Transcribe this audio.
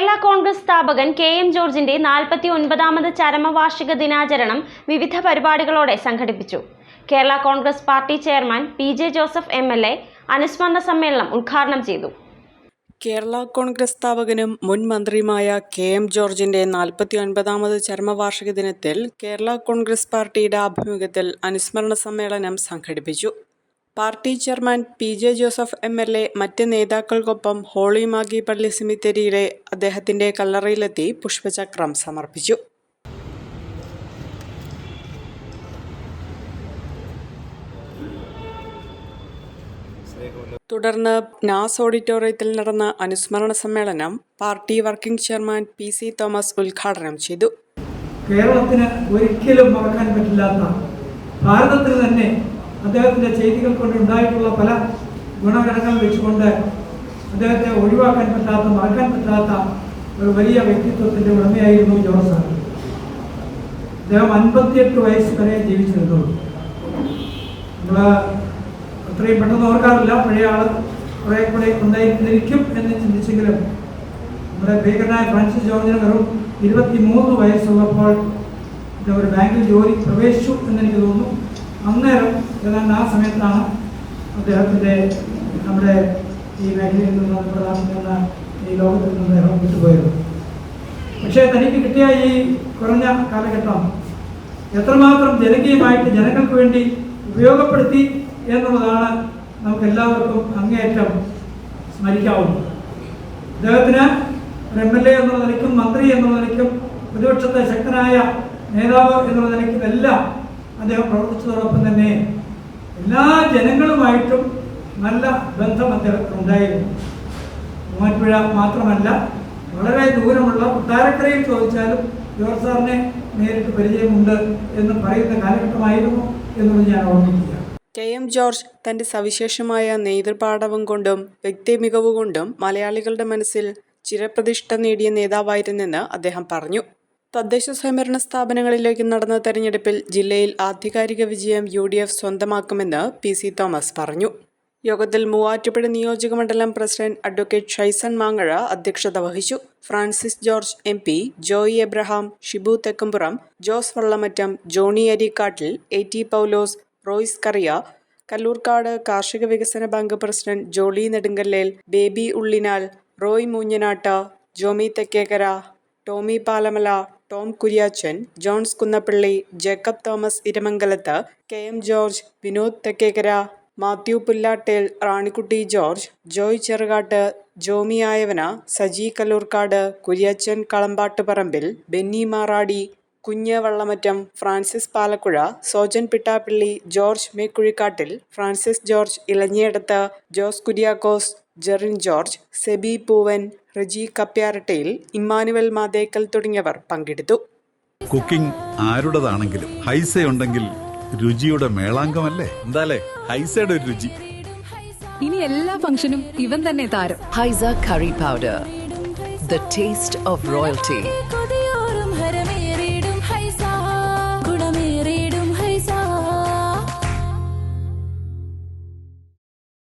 കേരള കോൺഗ്രസ് സ്ഥാപകൻ K M ജോർജിന്റെ നാൽപ്പത്തി ഒൻപതാമത് ചരമവാർഷിക ദിനാചരണം വിവിധ പരിപാടികളോടെ സംഘടിപ്പിച്ചു. Kerala Congress party chairman P J Joseph M L A അനുസ്മരണ സമ്മേളനം ഉദ്ഘാടനം ചെയ്തു. കേരള കോൺഗ്രസ് സ്ഥാപകനും മുൻ മന്ത്രിയുമായ കെ എം ജോർജിന്റെ നാൽപ്പത്തി ഒൻപതാമത് ചരമവാർഷിക ദിനത്തിൽ കേരള കോൺഗ്രസ് പാർട്ടിയുടെ ആഭിമുഖ്യത്തിൽ അനുസ്മരണ സമ്മേളനം സംഘടിപ്പിച്ചു. Party chairman P J Joseph M L A മറ്റ് നേതാക്കൾക്കൊപ്പം ഹോളി മാഗി പള്ളി സെമിത്തേരിയിലെ അദ്ദേഹത്തിന്റെ കല്ലറയിലെത്തി പുഷ്പചക്രം സമർപ്പിച്ചു. തുടർന്ന് നാസ് ഓഡിറ്റോറിയത്തിൽ നടന്ന അനുസ്മരണ സമ്മേളനം party working chairman P C Thomas ഉദ്ഘാടനം ചെയ്തു. കേരളത്തിന് ഒരിക്കലും മറക്കാൻ പറ്റില്ലാത്ത ഭാരതത്തിന് തന്നെ അദ്ദേഹത്തിന്റെ ചെയ്തികൾ കൊണ്ട് ഉണ്ടായിട്ടുള്ള പല ഗുണഗണങ്ങൾ വെച്ചുകൊണ്ട് അദ്ദേഹത്തെ ഒഴിവാക്കാൻ പറ്റാത്ത മറക്കാൻ പറ്റാത്ത ഒരു വലിയ വ്യക്തിത്വത്തിന്റെ ഉടമയായിരുന്നു സാർ. അദ്ദേഹം അൻപത്തിയെട്ട് വയസ്സ് വരെ ജീവിച്ചിരുന്നു. നമ്മൾ അത്രയും പെട്ടെന്ന് ഓർക്കാറില്ല പഴയ ആൾ കുറേ കൂടെ ഉണ്ടായിരുന്നിരിക്കും എന്ന് ചിന്തിച്ചെങ്കിലും നമ്മുടെ ഭീകരനായ ഫ്രാൻസിസ് ജോർജിന് വെറും ഇരുപത്തി മൂന്ന് വയസ്സുള്ളപ്പോൾ ഒരു ബാങ്കിൽ ജോലി പ്രവേശിച്ചു എന്നെനിക്ക് തോന്നുന്നു. അന്നേരം ഏതാണ്ട് ആ സമയത്താണ് അദ്ദേഹത്തിന്റെ നമ്മുടെ ഈ മേഖലയിൽ നിന്ന് പ്രധാനപ്പെട്ട ഈ ലോകത്തിൽ നിന്ന് അദ്ദേഹം വിട്ടുപോയത്. പക്ഷേ തനിക്ക് കിട്ടിയ ഈ കുറഞ്ഞ കാലഘട്ടം എത്രമാത്രം ജനകീയമായിട്ട് ജനങ്ങൾക്ക് വേണ്ടി ഉപയോഗപ്പെടുത്തി എന്നുള്ളതാണ് നമുക്ക് എല്ലാവർക്കും അങ്ങേയറ്റം സ്മരിക്കാവുന്നത്. അദ്ദേഹത്തിന് ഒരു എം എൽ എ എന്നുള്ള നിലയ്ക്കും മന്ത്രി എന്നുള്ള നിലയ്ക്കും പ്രതിപക്ഷത്തെ ശക്തനായ നേതാവ് എന്നുള്ള നിലയ്ക്കും എല്ലാം അദ്ദേഹം പ്രവർത്തിച്ചതോടൊപ്പം തന്നെ എല്ലാ ജനങ്ങളുമായിട്ടും നല്ല ബന്ധം അദ്ദേഹത്തിന് ഉണ്ടായിരുന്നു. മൂവാറ്റുപുഴ മാത്രമല്ല വളരെ ദൂരമുള്ള കൊട്ടാരക്കരയിൽ ചോദിച്ചാലും ജോർജ് സാറിനെ നേരിട്ട് പരിചയമുണ്ട് എന്ന് പറയുന്ന കാലഘട്ടമായിരുന്നു എന്നുള്ളത് ഞാൻ ഓർമ്മിക്കുക. കെ എം ജോർജ് തന്റെ സവിശേഷമായ നേതൃപാഠവും കൊണ്ടും വ്യക്തി മികവുകൊണ്ടും മലയാളികളുടെ മനസ്സിൽ ചിരപ്രതിഷ്ഠ നേടിയ നേതാവായിരുന്നെന്ന് അദ്ദേഹം പറഞ്ഞു. തദ്ദേശ സ്വയംഭരണ സ്ഥാപനങ്ങളിലേക്ക് നടന്ന തെരഞ്ഞെടുപ്പിൽ ജില്ലയിൽ ആധികാരിക വിജയം യു ഡി എഫ് സ്വന്തമാക്കുമെന്ന് പി സി തോമസ് പറഞ്ഞു. യോഗത്തിൽ മൂവാറ്റുപുഴ നിയോജകമണ്ഡലം പ്രസിഡന്റ് അഡ്വക്കേറ്റ് ഷൈസൺ മാങ്ങഴ അധ്യക്ഷത വഹിച്ചു. Francis George M P Joy Abraham Shibu Thekkumpuram Jose Vallamattam Johnny Arikkattil A T Paulose Royce Kariya Kallurkkad കാർഷിക വികസന bank president Jolly Nedumkallel Baby Ullinal Roy Moonjanatta Jomy Thekkekkara Tomy Palamala Tom Kuriachan Johns Kunnappally Jacob Thomas Iramangalath K M George Vinod Thekkekkara Mathew Pullattel Ranikutty George Joy Cherukattu Jomy Ayavana Saji Kallurkkad Kuriachan Kalampattu Parambil Benny Marady Kunju Vallamattam Francis Palakuzha Sojan Pittappilly George Mekuzhikkattil Francis George Elanjiyadath Jose Kuriakose Jerin George Seby Poovan Reji Kapyarattayil Emmanuel Mathekkal തുടങ്ങിയവർ പങ്കെടുത്തു. Cooking ആരുടേതാണെങ്കിലും Haiza ഉണ്ടെങ്കിൽ രുചിയുടെ മേളാങ്കമല്ലേ? എന്താലേ? ഹൈസയുടെ ഒരു രുചി. ഇനി എല്ലാ ഫംഗ്ഷനും ഇവൻ തന്നെ താരം. Haisa curry powder the taste of royalty.